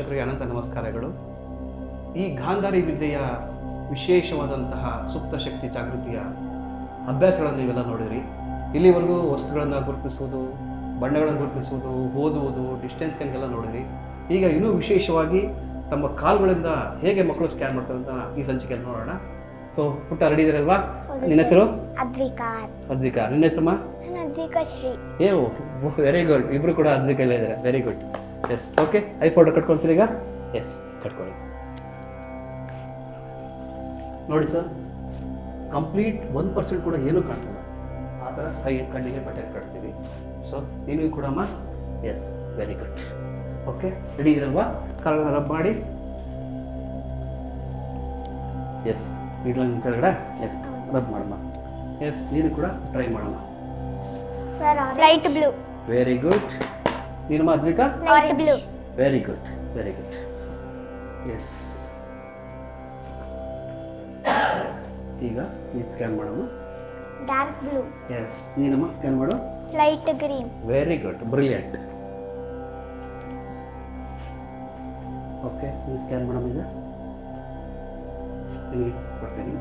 ಪ್ರೇಕ್ಷಕರಿಗೆ ಅನಂತ ನಮಸ್ಕಾರಗಳು. ಈ ಗಾಂಧಾರಿ ವಿದ್ಯೆಯ ವಿಶೇಷವಾದಂತಹ ಸುಪ್ತ ಶಕ್ತಿ ಜಾಗೃತಿಯ ಅಭ್ಯಾಸಗಳನ್ನು ನೀವೆಲ್ಲ ನೋಡಿರಿ ಇಲ್ಲಿವರೆಗೂ ವಸ್ತುಗಳನ್ನು ಗುರುತಿಸುವುದು ಬಣ್ಣಗಳನ್ನು ಗುರುತಿಸುವುದು ಓದುವುದು ಡಿಸ್ಟೆನ್ಸ್ ಸ್ಕ್ಯಾನ್ಗೆಲ್ಲ ನೋಡಿರಿ ಈಗ ಇನ್ನೂ ವಿಶೇಷವಾಗಿ ತಮ್ಮ ಕಾಲುಗಳಿಂದ ಹೇಗೆ ಮಕ್ಕಳು ಸ್ಕ್ಯಾನ್ ಮಾಡ್ತಾರೆ ಅಂತ ಈ ಸಂಚಿಕೆಯಲ್ಲಿ ನೋಡೋಣ. ಸೊ ಪುಟ್ಟ ರೆಡಿ ಇದರಲ್ವಾ ನಿನ್ನ ಹೆಸರು? ಅದ್ವಿಕಾ ನಿನ್ನ ಹೆಸರಮ್ಮ ಏ ವೆರಿ ಗುಡ್ ಇಬ್ರು ಕೂಡ ಅದ್ವಿಕಾ ಇಲ್ಲ ಇದ್ದಾರೆ. Very good yes okay I photo ಕಟ್ಕೊಳ್ತೀರಿ ಈಗ. ಎಸ್ ಕಟ್ಕೊಳ್ಳಿ. ನೋಡಿ ಸರ್ ಕಂಪ್ಲೀಟ್ ಒನ್ ಪರ್ಸೆಂಟ್ ಕೂಡ ಏನೂ ಕಾಣಿಸಲ್ಲ. ಆ ಥರ ಕೈ ಕಣ್ಣಿಗೆ ಬಟ್ಟೆ ಕಟ್ತೀವಿ. ಸೊ ನೀನು ಕೂಡ ಅಮ್ಮ? Yes very good okay ready ಇರಲ್ವಾ? ಕಾಲನ್ನ ರಬ್ ಮಾಡಿ. ಎಸ್ ಇಡ್ಲ ಕೆಳಗಡೆ? ಎಸ್ ರಬ್ ಮಾಡಮ್ಮ. ಎಸ್ ನೀನು ಕೂಡ ಟ್ರೈ ಮಾಡಮ್ಮ. Sir light blue very good ನೀನಮ್ಮ Advika very good very good yes ಈಗ ನೀನು ಸ್ಕ್ಯಾನ್ ಮಾಡಮ್ಮ ಡಾರ್ಕ್ ಬ್ಲೂ ಎಸ್ ನೀನಮ್ಮ ಸ್ಕ್ಯಾನ್ ಮಾಡು. Light green very good brilliant okay ನೀನು ಸ್ಕ್ಯಾನ್ ಮಾಡಮ್ಮ ಈಗ. ಕೊಡ್ತೀನಿ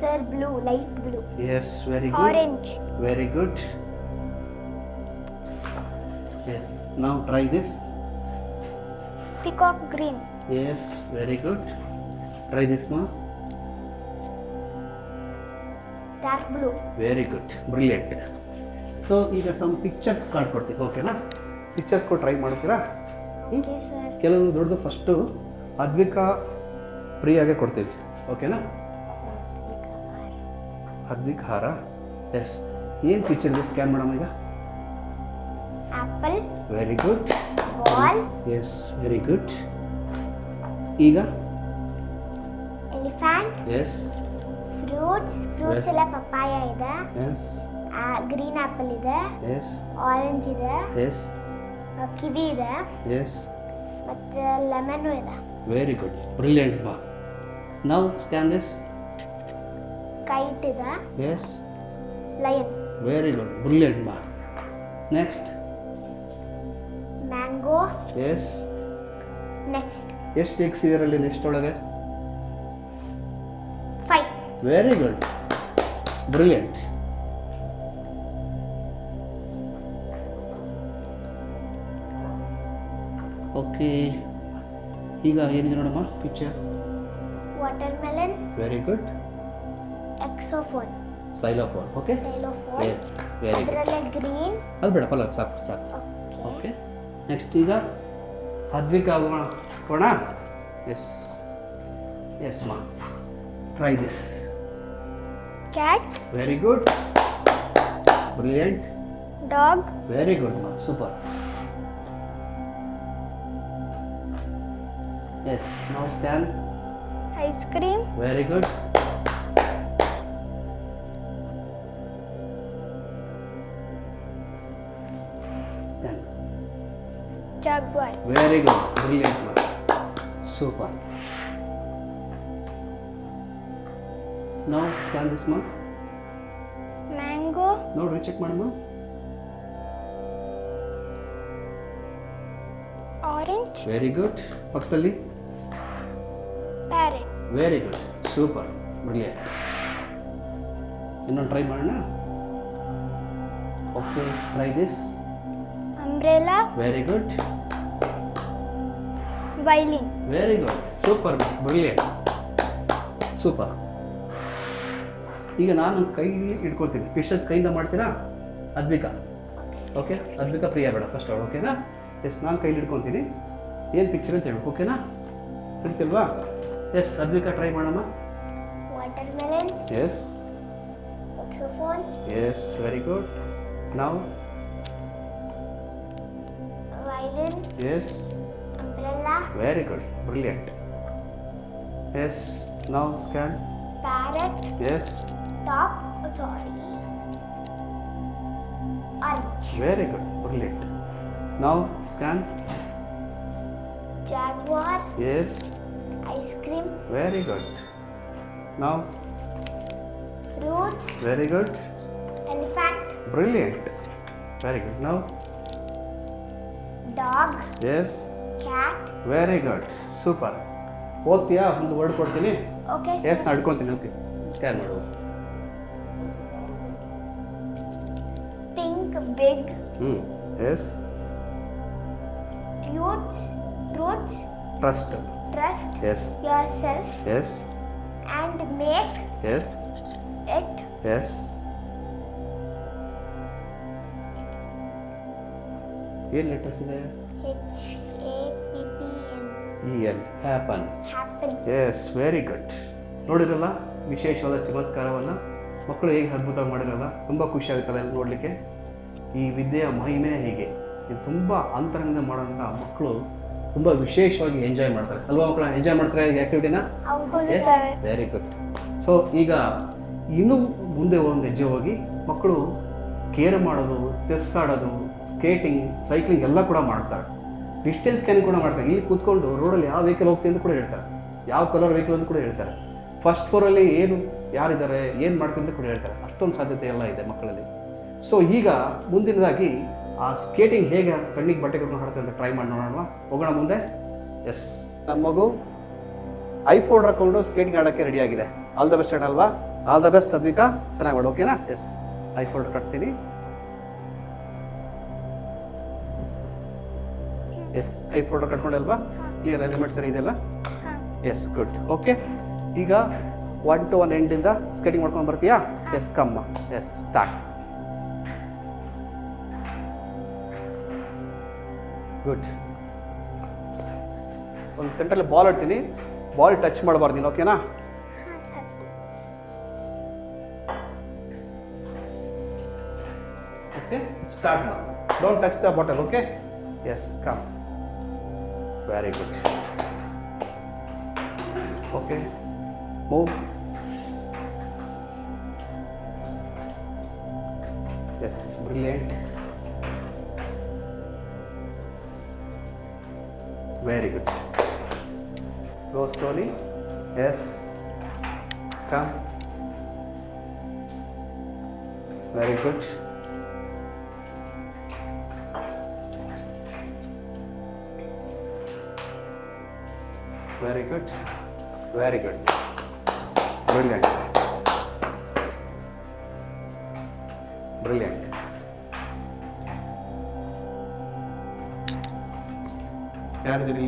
sir blue light blue yes very good orange very good yes ನಾವು try this peacock green yes very good try this ನಾ Dark blue very good brilliant so ಈಗ some pictures card ಕೊಡ್ತೀವಿ ಓಕೆನಾ pictures ಕೊಟ್ಟು try ಮಾಡ್ತೀರಾ? ಕೆಲವೊಂದು ದೊಡ್ಡದು first Advika ಫ್ರೀಯಾಗೆ ಕೊಡ್ತೀವಿ. ಓಕೆನಾ ಅದ್ವಿಕ ಹಾರ. ಎಸ್ ಏನು ಪಿಕ್ಚರ್ ಇದೆ? ಸ್ಕ್ಯಾನ್ ಮಾಡೋಣ ಈಗ. Apple very good ball yes very good ಈಗ? ಎಲಿಫ್ಯಾಂಟ್ ಎಸ್ ಫ್ರೂಟ್ಸ್ ಫ್ರೂಟ್ಸ್ ಎಲ್ಲ ಪಪ್ಪಾಯ ಇದೆ. ಎಸ್ ಗ್ರೀನ್ ಆಪಲ್ ಇದೆ. ಎಸ್ ಆರೆಂಜ್ ಇದೆ. ಎಸ್ ಕಿವಿ ಇದೆ. ಎಸ್ ಮತ್ತೆ ಲೆಮನ್ನು ಇದೆ. ವೆರಿ ಗುಡ್ ಬ್ರಿಲಿಯಂಟ್ ಬಾ ನಾವು ಸ್ಕ್ಯಾನ್ ದಿಸ್ ಕೈಟ್ ಇದೆ. Yes lion very good brilliant ಬಾ ನೆಕ್ಸ್ಟ್ ಎಸ್ ನೆಕ್ಸ್ಟ್ ಎಷ್ಟು ಎಕ್ಸ್ ಇದರಲ್ಲಿ ನೆಕ್ಸ್ಟ್ ಒಳಗೆ. Five very good brilliant okay ಈಗ ಏನಿದೆ ನೋಡಮ್ಮ picture watermelon very good xylophone xylophone okay xylophone yes very good ಅದರಲ್ಲಿ ಗ್ರೀನ್ ಅದು ಬೇಡ ಫಲ ಸಾಕು ಸಾಕು. ಓಕೆ ನೆಕ್ಸ್ಟ್ ಈಗ ಅದ್ವಿಕ ಆಗೋಣ. ಕೋಣ ಎಸ್ ಎಸ್ ಮಾ try this cat very good brilliant dog very good ಮಾ super yes now scan ice cream very good very good brilliant mark super ನಾವು ಸ್ಕ್ಯಾನ್ ದಿಸ್ ಮಾ ಮ್ಯಾಂಗೋ ನೋಡ್ರಿ ಚೆಕ್ ಮಾಡಮ್ಮ ಆರೆಂಜ್ ವೆರಿ ಗುಡ್ ಪಕ್ಕದಲ್ಲಿ? Parrot very good super brilliant ಇನ್ನೊಂದು try ಮಾಡೋಣ? Okay try this umbrella very good violin very good super brilliant super ಈಗ ನಾನು ಕೈಯಲ್ಲಿ ಇಟ್ಕೊಳ್ತೀನಿ ಪಿಕ್ಚರ್ಸ್ ಕೈಯಿಂದ ಮಾಡ್ತೀರಾ? ಅದ್ವಿಕಾ. ಓಕೆ ಅದ್ವಿಕಾ ಪ್ರಿಯ ಬೇಡ ಫಸ್ಟ್ ಅವಳು ಓಕೆನಾ ಎಸ್ ನಾನು ಕೈಲಿ ಇಟ್ಕೊತೀನಿ ಏನು ಪಿಕ್ಚರ್ ಅಂತ ಹೇಳ್ಬೇಕು ಓಕೆನಾ ಹೇಳ್ತಿಲ್ವಾ ಎಸ್ ಅದ್ವಿಕಾ ಟ್ರೈ ಮಾಡಮ್ಮ ಎಸ್ ಎಸ್ ವೆರಿ ಗುಡ್ ನಾವು yes Very good. Brilliant. Yes. Now scan. Parrot. Yes. Top. Sorry. Orange. Very good. Brilliant. Now scan. Jaguar. Yes. Ice cream. Very good. Now. Fruits. Very good. Elephant. Brilliant. Very good. Now. Dog. Yes. Very good super ಓದ್ತೀಯಾ ಒಂದು word ಕೊಡ್ತೀನಿ. Okay, yes. ನಡ್ಕೊತೀನಿ. Okay scan ಮಾಡು. Think big. ಹ್ಞೂ yes Truths, truths. Trust Trust yes yourself. Yes and make yes it yes ಏನು letters ಇದೆ? N. E N happen. Yes very good ನೋಡಿರಲ್ಲ ವಿಶೇಷವಾದ ಚಮತ್ಕಾರವನ್ನು? ಮಕ್ಕಳು ಹೇಗೆ ಅದ್ಭುತ ಮಾಡಿರಲ್ಲ ತುಂಬ ಖುಷಿ ಆಗುತ್ತಲ್ಲ ಎಲ್ಲ ನೋಡಲಿಕ್ಕೆ. ಈ ವಿದ್ಯೆಯ ಮಹಿಮೆ ಹೀಗೆ. ಇದು ತುಂಬ ಅಂತರಂಗದಿಂದ ಮಾಡೋಂಥ ಮಕ್ಕಳು ತುಂಬ ವಿಶೇಷವಾಗಿ ಎಂಜಾಯ್ ಮಾಡ್ತಾರೆ. ಅಲ್ವಾ ಮಕ್ಕಳು? ಎಂಜಾಯ್ ಮಾಡ್ತಾರೆ ಈ ಆ್ಯಕ್ಟಿವಿಟಿನ ವೆರಿ ಗುಡ್ ಸೊ ಈಗ ಇನ್ನೂ ಮುಂದೆ ಒಂದು ಹೆಜ್ಜೆ ಹೋಗಿ ಮಕ್ಕಳು ಕೇರ್ ಮಾಡೋದು ಚೆಸ್ ಆಡೋದು ಸ್ಕೇಟಿಂಗ್ ಸೈಕ್ಲಿಂಗ್ ಎಲ್ಲ ಕೂಡ ಮಾಡ್ತಾರೆ. ಡಿಸ್ಟೆನ್ಸ್ ಸ್ಕ್ಯಾನಿಂಗ್ ಕೂಡ ಮಾಡ್ತಾರೆ. ಇಲ್ಲಿ ಕೂತ್ಕೊಂಡು ರೋಡಲ್ಲಿ ಯಾವ ವೆಹಿಕಲ್ ಹೋಗ್ತೀವಿ ಅಂತ ಕೂಡ ಹೇಳ್ತಾರೆ. ಯಾವ ಕಲರ್ ವೆಹಿಕಲ್ ಅಂತ ಕೂಡ ಹೇಳ್ತಾರೆ. ಫಸ್ಟ್ ಫ್ಲೋರಲ್ಲಿ ಏನು ಯಾರಿದ್ದಾರೆ ಏನು ಮಾಡ್ತೀವಿ ಅಂತ ಕೂಡ ಹೇಳ್ತಾರೆ. ಅಷ್ಟೊಂದು ಸಾಧ್ಯತೆ ಎಲ್ಲ ಇದೆ ಮಕ್ಕಳಲ್ಲಿ. ಸೊ ಈಗ ಮುಂದಿನದಾಗಿ ಆ ಸ್ಕೇಟಿಂಗ್ ಹೇಗೆ ಕಣ್ಣಿಗೆ ಬಟ್ಟೆ ಕಟ್ಕೊಂಡು ಹಾಡ್ತಾರೆ ಅಂತ ಟ್ರೈ ಮಾಡಿ ನೋಡೋಣ. ಹೋಗೋಣ ಮುಂದೆ. ಎಸ್ ನಮ್ಮ ಮಗು ಐಫೋನ್ ಹಾಕೊಂಡು ಸ್ಕೇಟಿಂಗ್ ಆಡೋಕ್ಕೆ ರೆಡಿ ಆಗಿದೆ. ಆಲ್ ದ ಬೆಸ್ಟ್ ಅಲ್ವಾ? ಆಲ್ ದ ಬೆಸ್ಟ್ ಅದ್ವಿಕಾ ಚೆನ್ನಾಗಿ ಮಾಡಿ ಓಕೆನಾ ಎಸ್ ಐಫೋನ್ ಕಟ್ತೀನಿ. ಎಸ್ ಐ ಫೋಲ್ಡರ್ ಕಟ್ಕೊಂಡಲ್ವಾ? ಕ್ಲಿಯರ್ ಎಲಿಮೆಂಟ್ ಸರಿ ಇದೆಯಲ್ಲ? ಎಸ್ ಗುಡ್ ಓಕೆ ಈಗ ಒನ್ ಟು ಒನ್ ಎಂಡಿಂದ ಸ್ಕೇಟಿಂಗ್ ಮಾಡ್ಕೊಂಡು ಬರ್ತೀಯಾ? ಎಸ್ ಕಮ್ಮ ಎಸ್ ಸ್ಟಾರ್ಟ್ ಗುಡ್ ಒಂದು ಸೆಂಟ್ರಲ್ಲಿ ಬಾಲ್ ಆಡ್ತೀನಿ. ಬಾಲ್ ಟಚ್ ಮಾಡಬಾರ್ದು ನೀನು ಓಕೆನಾ ಓಕೆ ಸ್ಟಾರ್ಟ್ ಮಾಡಿ. Don't touch the bottle okay yes come very good okay move yes brilliant very good go slowly yes come very good Very good. Very good. Brilliant. Brilliant. ಯಾರಿದ್ದೀರಿ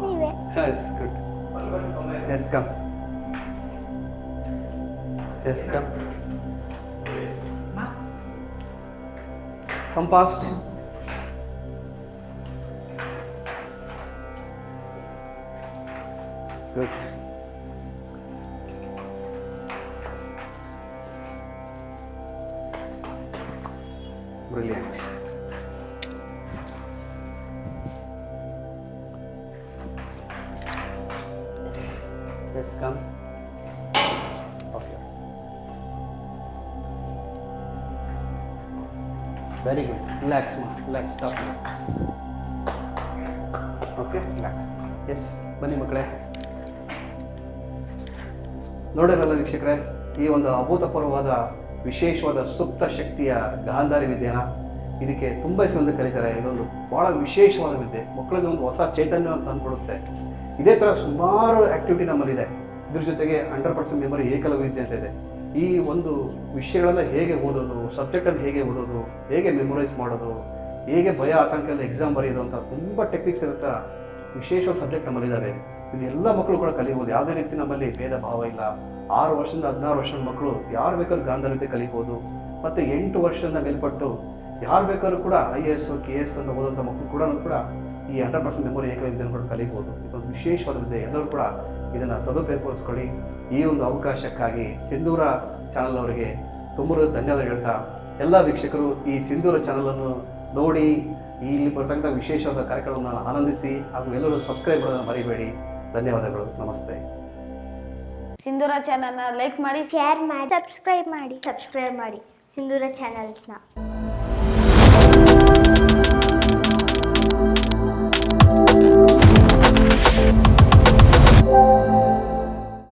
ನೀವೇ yes good yes come yes come come fast Good Brilliant. Yes, come. Okay. Very good. Relax, ma. Relax. Stop. Okay relax yes ಬನ್ನಿ ಮಕ್ಕಳೇ ನೋಡಿರಲ್ಲ ವೀಕ್ಷಕರೇ, ಈ ಒಂದು ಅಭೂತಪೂರ್ವವಾದ ವಿಶೇಷವಾದ ಸುಪ್ತ ಶಕ್ತಿಯ ಗಾಂಧಾರಿ ವಿದ್ಯೆನ ಇದಕ್ಕೆ ತುಂಬ ಹೆಸರಿಂದ ಕರೀತಾರೆ. ಇದೊಂದು ಭಾಳ ವಿಶೇಷವಾದ ವಿದ್ಯೆ. ಮಕ್ಕಳಿಗೆ ಒಂದು ಹೊಸ ಚೈತನ್ಯ ಅಂತ ಅಂದ್ಕೊಡುತ್ತೆ ಇದೇ ಥರ ಸುಮಾರು ಆ್ಯಕ್ಟಿವಿಟಿ ನಮ್ಮಲ್ಲಿದೆ. ಇದ್ರ ಜೊತೆಗೆ ಹಂಡ್ರೆಡ್ ಪರ್ಸೆಂಟ್ ಮೆಮೊರಿ ಏಕಲವ್ಯ ವಿದ್ಯೆ ಅಂತ ಇದೆ. ಈ ಒಂದು ವಿಷಯಗಳನ್ನು ಹೇಗೆ ಓದೋದು ಸಬ್ಜೆಕ್ಟನ್ನು ಹೇಗೆ ಓದೋದು, ಹೇಗೆ ಮೆಮೊರೈಸ್ ಮಾಡೋದು, ಹೇಗೆ ಭಯ ಆತಂಕದಲ್ಲಿ ಎಕ್ಸಾಮ್ ಬರೆಯೋದು ಅಂತ ತುಂಬ ಟೆಕ್ನಿಕ್ಸ್ ಇರುತ್ತಾ ವಿಶೇಷವಾದ ಸಬ್ಜೆಕ್ಟ್ ನಮ್ಮಲ್ಲಿದ್ದಾವೆ ಇದು ಎಲ್ಲ ಮಕ್ಕಳು ಕೂಡ ಕಲಿಯಬಹುದು. ಯಾವುದೇ ರೀತಿ ನಮ್ಮಲ್ಲಿ ಭೇದ ಭಾವ ಇಲ್ಲ. ಆರು ವರ್ಷದಿಂದ ಹದಿನಾರು ವರ್ಷದ ಮಕ್ಕಳು ಯಾರು ಬೇಕಾದ್ರೂ ಗಾಂಧರ್ವತೆ ಕಲಿಬೋದು ಮತ್ತು ಎಂಟು ವರ್ಷದಿಂದ ಮೇಲ್ಪಟ್ಟು ಯಾರು ಬೇಕಾದ್ರೂ ಕೂಡ I A S, K S ಅಂತ ಓದುವಂಥ ಮಕ್ಕಳು ಕೂಡ ಕೂಡ ಈ ಹಂಡ್ರೆಡ್ ಪರ್ಸೆಂಟ್ ಮೆಮೊರಿ ಏಕವಿದ್ಯೆಯನ್ನು ಕೂಡ ಕಲಿಬೋದು ಇದೊಂದು ವಿಶೇಷವಾದ ವಿದ್ಯೆ ಎಲ್ಲರೂ ಕೂಡ ಇದನ್ನು ಸದುಪಯೋಗಪಡಿಸ್ಕೊಳ್ಳಿ ಈ ಒಂದು ಅವಕಾಶಕ್ಕಾಗಿ ಸಿಂಧೂರ ಚಾನಲ್ ಅವರಿಗೆ ತುಂಬ ಧನ್ಯವಾದ ಹೇಳ್ತಾ, ಎಲ್ಲ ವೀಕ್ಷಕರು ಈ ಸಿಂಧೂರ ಚಾನಲನ್ನು ನೋಡಿ ಇಲ್ಲಿ ಬರ್ತಕ್ಕಂಥ ವಿಶೇಷವಾದ ಕಾರ್ಯಕ್ರಮವನ್ನು ಆನಂದಿಸಿ ಹಾಗೂ ಎಲ್ಲರೂ ಸಬ್ಸ್ಕ್ರೈಬ್ ಮಾಡೋದನ್ನು ಮರಿಬೇಡಿ. ಧನ್ಯವಾದಗಳು ನಮಸ್ತೆ. ಸಿಂಧೂರ ಚಾನಲ್ನ ಲೈಕ್ ಮಾಡಿ ಶೇರ್ ಮಾಡಿ ಸಬ್ಸ್ಕ್ರೈಬ್ ಮಾಡಿ. ಸಬ್ಸ್ಕ್ರೈಬ್ ಮಾಡಿ. ಸಿಂಧೂರ ಚಾನಲ್ಸ್ನ